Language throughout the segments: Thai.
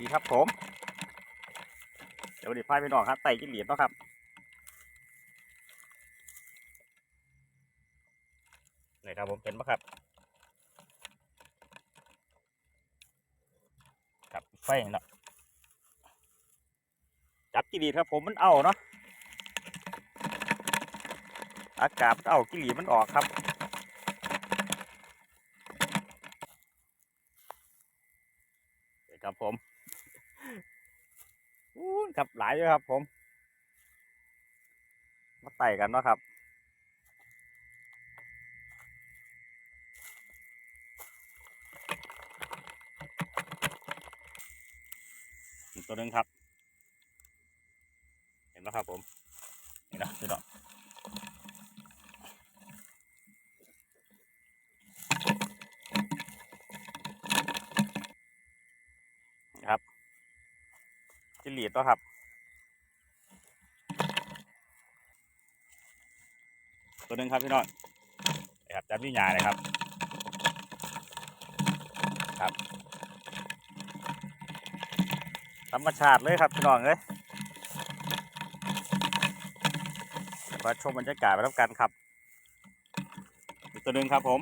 ดีครับผม เดี๋ยววันนี้พาไปน้องครับไต่กินเหรียญเนาะครับนี่ครับผมเห็นปะครับครับไฟเนาะจับกิรีดครับผมมันเอาเนาะอากาศมันเอากิรีดมันออกครับครับผม อู้ครับหลายอยู่ครับ ผมมาไต่กันเนาะครับตัวนึงครับ เห็นไหมครับผมนี่นะนี่เนาะ จิลีดตัวครับตัวหนึ่งครับพี่น้องนี่ครับจับวิญญาเลยครับ ครับ ธรรมชาติเลยครับพี่น้องเอ้ยมาชมบรรยากาศไปแล้วกันครับ อีกตัวหนึ่งครับผม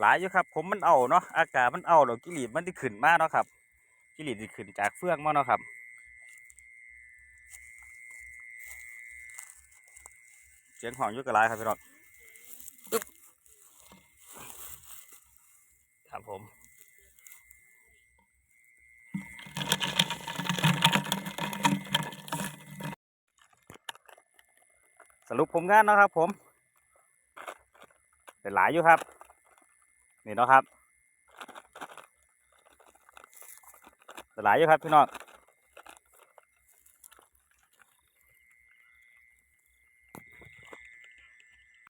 หลายอยู่ครับ ผมมันเอาเนาะอากาศมันเอาแล้วกิริดมันที่ขึ้นมากเนาะครับ กิริดที่ขึ้นจากเฟืองมากเนาะครับเสียงหองอยุกกระไรครับพี่น้องครับผมสรุปผมงานเนาะครับผม เป็นหลายอยู่ครับ นี่เนาะครับเป็นหลายอยู่ครับพี่น้อง